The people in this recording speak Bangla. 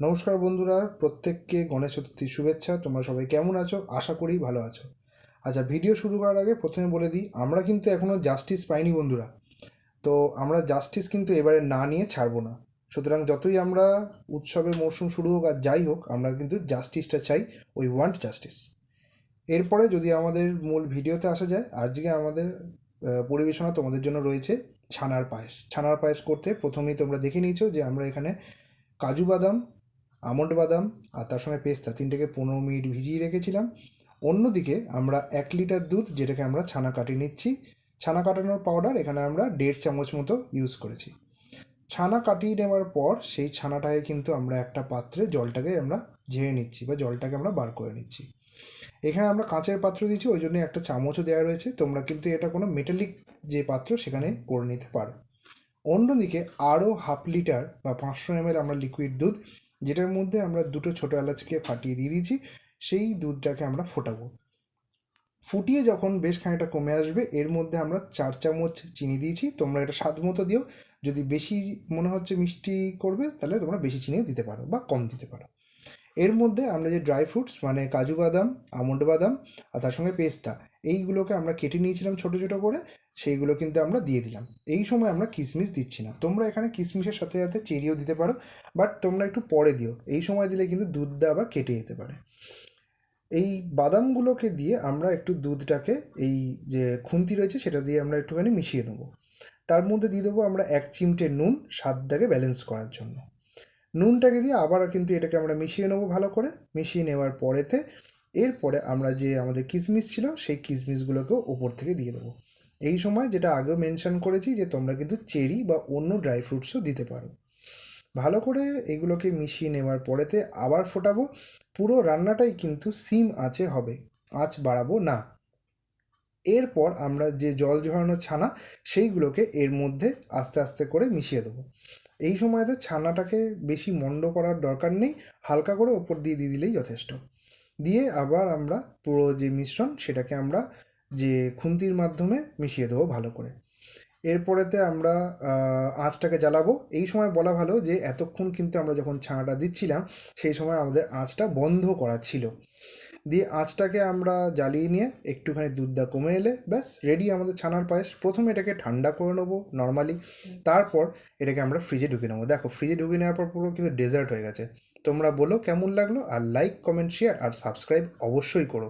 নমস্কার বন্ধুরা, প্রত্যেককে গণেশ চতুর্থীর শুভেচ্ছা। তোমরা সবাই কেমন আছো? আশা করি ভালো আছো। আচ্ছা ভিডিও শুরু করার আগে প্রথমে বলে দিই, আমরা কিন্তু এখনও জাস্টিস পাইনি বন্ধুরা। তো আমরা জাস্টিস কিন্তু এবারে না নিয়ে ছাড়বো না। সুতরাং যতই আমরা উৎসবের মরশুম শুরু হোক আর যাই হোক, আমরা কিন্তু জাস্টিসটা চাই ওই ওয়ান্ট জাস্টিস এরপরে যদি আমাদের মূল ভিডিওতে আসা যায়, আজকে আমাদের পরিবেশনা তোমাদের জন্য রয়েছে ছানার পায়েস। ছানার পায়েস করতে প্রথমেই তোমরা দেখে নিয়েছো যে আমরা এখানে কাজু বাদাম আমন্ড বাদাম আর তার সঙ্গে পেস্তা, তিনটেকে পনেরো মিনিট ভিজিয়ে রেখেছিলাম। অন্যদিকে আমরা এক লিটার দুধ, যেটাকে আমরা ছানা কাটিয়ে নিচ্ছি। ছানা কাটানোর পাউডার এখানে আমরা দেড় চামচ মতো ইউজ করেছি। ছানা কাটিয়ে নেওয়ার পর সেই ছানাটাকে কিন্তু আমরা একটা পাত্রে জলটাকে আমরা ঝেড়ে নিচ্ছি বা জলটাকে আমরা বার করে নিচ্ছি। এখানে আমরা কাঁচের পাত্র দিচ্ছি ওই জন্য একটা চামচও দেওয়া রয়েছে। তোমরা কিন্তু এটা কোনো মেটালিক যে পাত্র, সেখানে করে নিতে পারো। অন্যদিকে আরও হাফ লিটার বা পাঁচশো এমএল আমরা লিকুইড দুধ যেটার মধ্যে আমরা দুটো ছোটো এলাচকে ফাটিয়ে দিয়ে দিয়েছি, সেই দুধটাকে আমরা ফোটাবো। ফুটিয়ে যখন বেশ খানিকটা কমে আসবে, এর মধ্যে আমরা চার চামচ চিনি দিয়েছি। তোমরা এটা স্বাদ মতো দিও। যদি বেশি মনে হচ্ছে মিষ্টি করবে, তাহলে তোমরা বেশি চিনিও দিতে পারো বা কম দিতে পারো। এর মধ্যে আমরা যে ড্রাই ফ্রুটস মানে কাজু বাদাম, আমন্ড বাদাম আর তার সঙ্গে পেস্তা, এইগুলোকে আমরা কেটে নিয়েছিলাম ছোটো ছোটো করে। সেইগুলো কিন্তু আমরা দিয়ে দিলাম। এই সময় আমরা কিশমিশ দিচ্ছি না। তোমরা এখানে কিশমিশের সাথে সাথে চেরিও দিতে পারো বাট তোমরা একটু পরে দিও। এই সময় দিলে কিন্তু দুধটা আবার কেটে যেতে পারে। এই বাদামগুলোকে দিয়ে আমরা একটু দুধটাকে এই যে খুন্তি রয়েছে সেটা দিয়ে আমরা একটুখানি মিশিয়ে নেব। তার মধ্যে দিয়ে দেবো আমরা এক চিমটে নুন স্বাদটাকে ব্যালেন্স করার জন্য। নুনটাকে দিয়ে আবার কিন্তু এটাকে আমরা মিশিয়ে নেব ভালো করে। মিশিয়ে নেওয়ার পরেতে এরপরে আমরা যে আমাদের কিশমিশ ছিল, সেই কিশমিশগুলোকেও ওপর থেকে দিয়ে দেবো। এই সময় যেটা আগেও মেনশন করেছি যে তোমরা কিন্তু চেরি বা অন্য ড্রাই ফ্রুটসও দিতে পারো। ভালো করে এগুলোকে মিশিয়ে নেওয়ার পরেতে আবার ফোটাবো। পুরো রান্নাটাই কিন্তু সিম আঁচে হবে, আঁচ বাড়াবো না। এরপর আমরা যে জল ঝরানো ছানা, সেইগুলোকে এর মধ্যে আস্তে আস্তে করে মিশিয়ে দেবো। এই সময়তে ছানাটাকে বেশি মন্ড করার দরকার নেই, হালকা করে ওপর দিয়ে দিয়ে দিলেই যথেষ্ট। দিয়ে আবার আমরা পুরো যে মিশ্রণ, সেটাকে আমরা যে খুন্তির মাধ্যমে মিশিয়ে দেবো ভালো করে। এরপরেতে আমরা আঁচটাকে জ্বালাবো। এই সময় বলা ভালো যে, এতক্ষণ কিন্তু আমরা যখন ছানাটা দিচ্ছিলাম, সেই সময় আমাদের আঁচটা বন্ধ করা ছিল। দিয়ে আঁচটাকে আমরা জ্বালিয়ে নিয়ে একটুখানি দুধটা কমে এলে ব্যাস রেডি আমাদের ছানার পায়েস। প্রথমে এটাকে ঠান্ডা করে নেব নর্মালি তারপর এটাকে আমরা ফ্রিজে ঢুকে নেব। দেখো ফ্রিজে ঢুকে নেওয়ার পর পুরো কিন্তু ডেজার্ট হয়ে গেছে। তোমরা বলো কেমন লাগল আর লাইক কমেন্ট শেয়ার আর সাবস্ক্রাইব অবশ্যই করো।